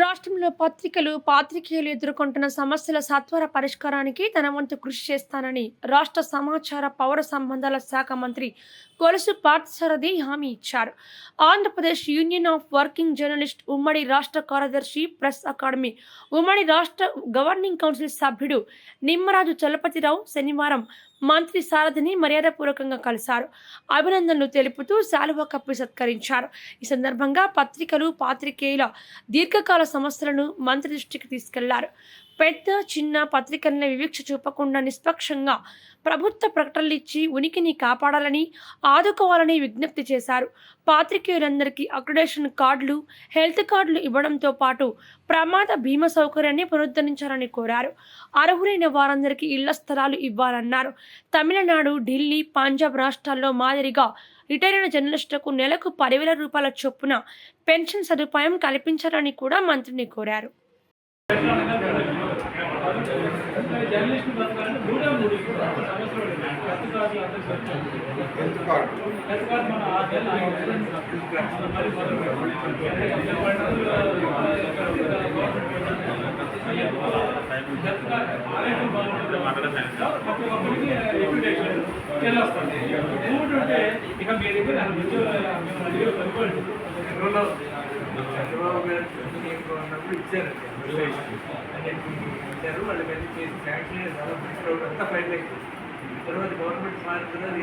రాష్ట్రంలో పత్రికలు పాత్రికేయులు ఎదుర్కొంటున్న సమస్యల సత్వర పరిష్కారానికి తన వంతు కృషి చేస్తానని రాష్ట్ర సమాచార పౌర సంబంధాల శాఖ మంత్రి కొలుసు పార్థసారథి హామీ ఇచ్చారు. Andhra Pradesh union of working journalist ఉమ్మడి రాష్ట్ర కార్యదర్శి ప్రెస్ అకాడమీ ఉమ్మడి రాష్ట్ర గవర్నింగ్ కౌన్సిల్ సభ్యుడు నిమ్మరాజు చలపతిరావు శనివారం మంత్రి సారథిని మర్యాదపూర్వకంగా కలిశారు. అభినందనలు తెలుపుతూ శాలువా కప్పి సత్కరించారు. ఈ సందర్భంగా పత్రికలు పాత్రికేయుల దీర్ఘకాల సమస్యలను మంత్రి దృష్టికి తీసుకెళ్ళారు. పెద్ద చిన్న పత్రికలను వివక్ష చూపకుండా నిష్పక్షంగా ప్రభుత్వ ప్రకటనలు ఇచ్చి ఉనికిని కాపాడాలని ఆదుకోవాలని విజ్ఞప్తి చేశారు. పాత్రికేయులందరికీ అక్రిడేషన్ కార్డులు హెల్త్ కార్డులు ఇవ్వడంతో పాటు ప్రమాద బీమా సౌకర్యాన్ని పునరుద్ధరించాలని కోరారు. అర్హులైన వారందరికీ ఇళ్ళ స్థలాలు ఇవ్వాలన్నారు. తమిళనాడు ఢిల్లీ పంజాబ్ రాష్ట్రాల్లో మాదిరిగా రిటైర్ జర్నలిస్టులకు నెలకు పదివేల రూపాయల చొప్పున పెన్షన్ సదుపాయం కల్పించాలని కూడా మంత్రిని కోరారు. మూడే మూడు సంవత్సరాలు హెల్త్ కార్డులు హెల్త్ కార్డు హెల్త్ కార్డు మన ఆరు నెలలు హెల్త్ కార్డు ఆరోగ్యం బాగుంటుంది ప్రతి వెళ్ళొస్తుంది మూడు ఉంటే ఇక మీ దగ్గర నన్ను చంద్రబాబు గారు మీకు ఉన్నప్పుడు ఇచ్చారు అంటే ఇచ్చారు వాళ్ళు వెళ్ళి చేసి శాంక్షన్ అంతా ఫైల్ తర్వాత గవర్నమెంట్ మారుతున్నారు